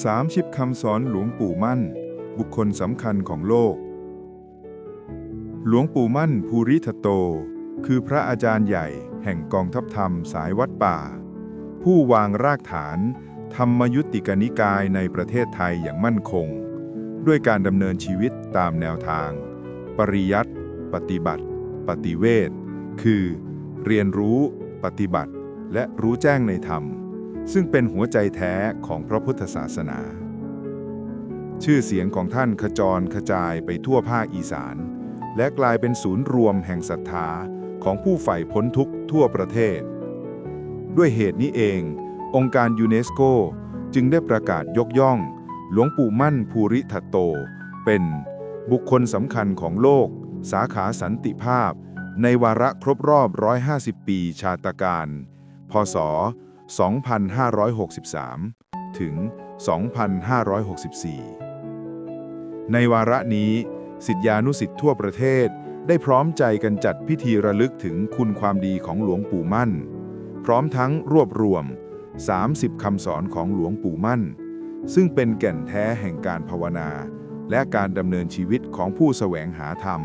30 คำสอนหลวงปู่มั่น บุคคลสำคัญของโลก หลวงปู่มั่นภูริทัตโต คือพระอาจารย์ใหญ่แห่งกองทัพธรรมสายวัดป่า ผู้วางรากฐาน ธรรมยุติกนิกายในประเทศไทยอย่างมั่นคง ด้วยการดำเนินชีวิตตามแนวทาง ปริยัติ ปฏิบัติ ปฏิเวทคือ เรียนรู้ ปฏิบัติ และรู้แจ้งในธรรม ซึ่งเป็นหัวใจแท้ของพระพุทธศาสนา ชื่อเสียงของท่านขจรกระจายไปทั่วภาคอีสาน และกลายเป็นศูนย์รวมแห่งศรัทธาของผู้ใฝ่พ้นทุกข์ทั่วประเทศ ด้วยเหตุนี้เอง องค์การยูเนสโกจึงได้ประกาศยกย่อง หลวงปู่มั่นภูริทัตโต เป็นบุคคลสำคัญของโลก สาขาสันติภาพ ในวาระครบรอบ 150 ปีชาตการ พศ 2563 ถึง 2564 ในวาระนี้สิทธิานุสิทธิ์ทั่วประเทศได้พร้อมใจกันจัดพิธีระลึกถึงคุณความดีของหลวงปู่มั่น พร้อมทั้งรวบรวม 30 คำสอนของหลวงปู่มั่น ซึ่งเป็นแก่นแท้แห่งการภาวนา และการดำเนินชีวิตของผู้แสวงหาธรรม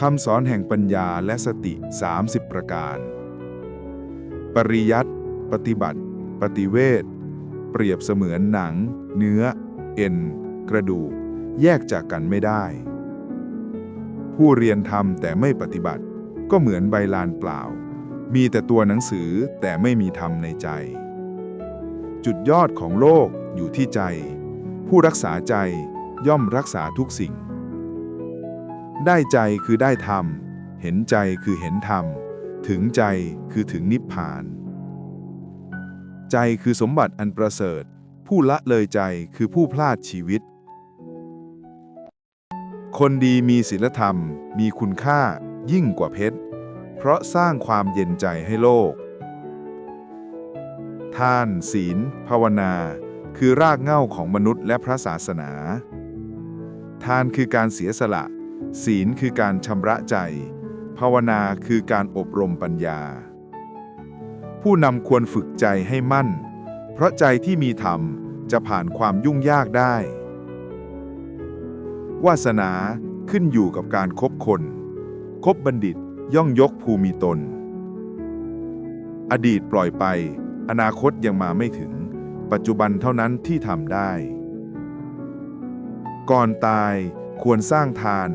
คำสอนแห่งปัญญาและสติ 30 ประการ ปริยัติปฏิบัติ ปฏิเวทเปรียบเสมือนหนัง เนื้อ เอ็น กระดูก แยกจากกันไม่ได้ ผู้เรียนธรรมแต่ไม่ปฏิบัติ ก็เหมือนใบลานเปล่า มีแต่ตัวหนังสือแต่ไม่มีธรรมในใจ จุดยอดของโลกอยู่ที่ใจ ผู้รักษาใจย่อมรักษาทุกสิ่ง ได้ใจคือได้ธรรม เห็นใจคือเห็นธรรม ถึงใจคือถึงนิพพาน ใจคือสมบัติอันประเสริฐ ผู้ละเลยใจคือผู้พลาดชีวิต คนดีมีศีลธรรม มีคุณค่ายิ่งกว่าเพชร เพราะสร้างความเย็นใจให้โลก ทาน ศีล ภาวนา คือรากเหง้าของมนุษย์และพระศาสนา ทานคือการเสียสละ ศีลคือการชำระใจ ภาวนาคือการอบรมปัญญา ผู้นำควรฝึกใจให้มั่น เพราะใจที่มีธรรมจะผ่านความยุ่งยากได้ วาสนาขึ้นอยู่กับการคบคน คบบัณฑิตย่องยกภูมิตน อดีตปล่อยไป อนาคตยังมาไม่ถึง ปัจจุบันเท่านั้นที่ทำได้ ก่อนตายควรสร้างทาน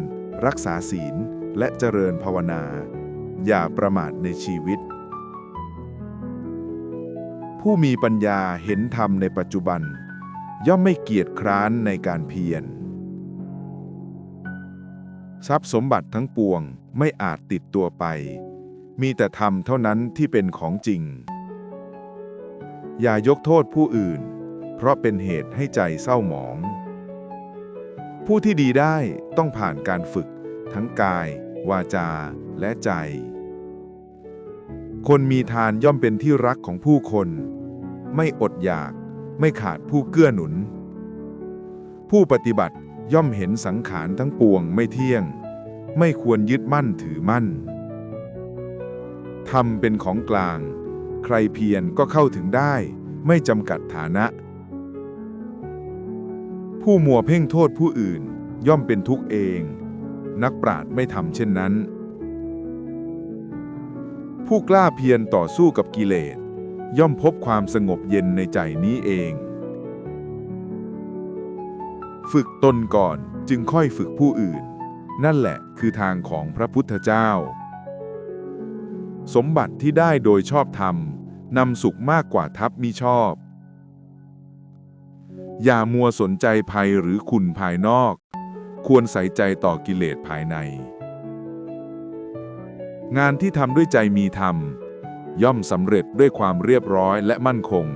รักษาศีล และเจริญภาวนา อย่าประมาทในชีวิต ผู้มีปัญญาเห็นธรรมในปัจจุบัน ย่อมไม่เกียจคร้านในการเพียร ทรัพย์สมบัติทั้งปวงไม่อาจติดตัวไป มีแต่ธรรมเท่านั้นที่เป็นของจริง อย่ายกโทษผู้อื่น เพราะเป็นเหตุให้ใจเศร้าหมองผู้ที่ดีได้ต้องผ่านการฝึกทั้งกาย วาจา และใจ คนมีทานย่อมเป็นที่รักของผู้คน ไม่อดอยาก ไม่ขาดผู้เกื้อหนุน ผู้ปฏิบัติย่อมเห็นสังขารทั้งปวงไม่เที่ยง ไม่ควรยึดมั่นถือมั่นธรรมเป็นของกลาง ใครเพียรก็เข้าถึงได้ ไม่จำกัดฐานะ ผู้มัวเพ่งโทษผู้อื่นย่อมเป็นทุกข์เอง นักปราชญ์ไม่ทำเช่นนั้น ผู้กล้าเพียรต่อสู้กับกิเลส ย่อมพบความสงบเย็นในใจนี้เอง ฝึกตนก่อนจึงค่อยฝึกผู้อื่น นั่นแหละคือทางของพระพุทธเจ้า สมบัติที่ได้โดยชอบธรรมนำสุขมากกว่าทัพมิชอบ อย่ามัวสนใจภัยหรือคุณภายนอก ควรใส่ใจต่อกิเลสภายใน งานที่ทำด้วยใจมีธรรม ย่อมสำเร็จด้วยความเรียบร้อยและมั่นคง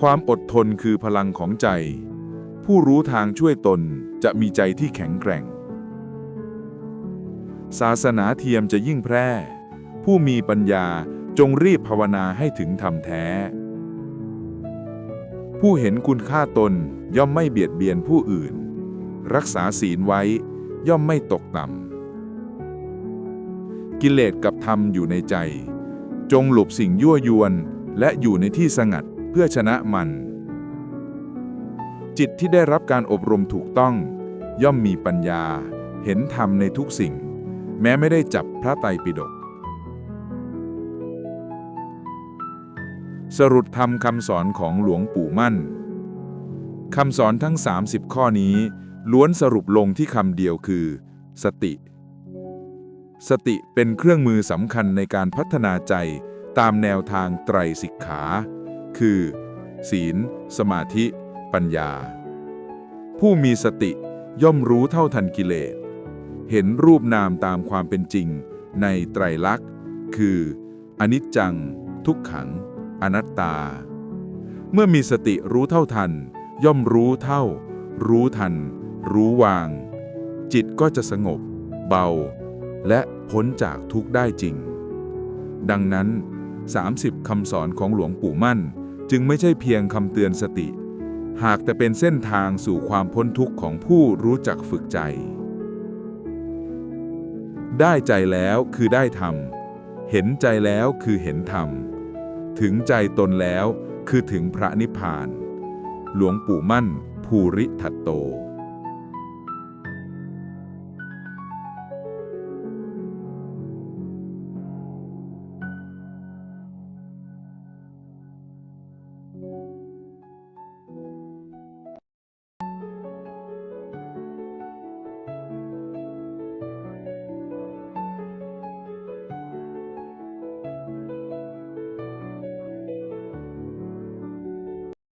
ความอดทนคือพลังของใจ ผู้รู้ทางช่วยตนจะมีใจที่แข็งแกร่ง ศาสนาเทียมจะยิ่งแพร่ ผู้มีปัญญาจงรีบภาวนาให้ถึงธรรมแท้ผู้เห็นคุณค่าตนย่อมไม่เบียดเบียนผู้อื่น รักษาศีลไว้ ย่อมไม่ตกต่ำ กิเลสกับธรรมอยู่ในใจ จงหลบสิ่งยั่วยวน และอยู่ในที่สงัดเพื่อชนะมัน จิตที่ได้รับการอบรมถูกต้อง ย่อมมีปัญญา เห็นธรรมในทุกสิ่ง แม้ไม่ได้จับพระไตรปิฎกสรุปธรรมคำสอนของหลวงปู่มั่น คำสอนทั้ง 30 ข้อนี้ ล้วนสรุปลงที่คำเดียวคือ สติ สติเป็นเครื่องมือสำคัญในการพัฒนาใจตามแนวทางไตรสิกขา คือ ศีล สมาธิ ปัญญา ผู้มีสติย่อมรู้เท่าทันกิเลส เห็นรูปนามตามความเป็นจริงในไตรลักษณ์ คือ อนิจจัง ทุกขัง อนัตตา เมื่อมีสติรู้เท่าทัน ย่อมรู้เท่า รู้ทัน รู้วาง จิตก็จะสงบ เบา และพ้นจากทุกข์ได้จริง ดังนั้น 30 คำสอนของหลวงปู่มั่น จึงไม่ใช่เพียงคำเตือนสติ หากแต่เป็นเส้นทางสู่ความพ้นทุกข์ของผู้รู้จักฝึกใจ ได้ใจแล้วคือได้ธรรม เห็นใจแล้วคือเห็นธรรม ถึงใจตนแล้วคือถึงพระนิพพาน หลวงปู่มั่น ภูริทัตโต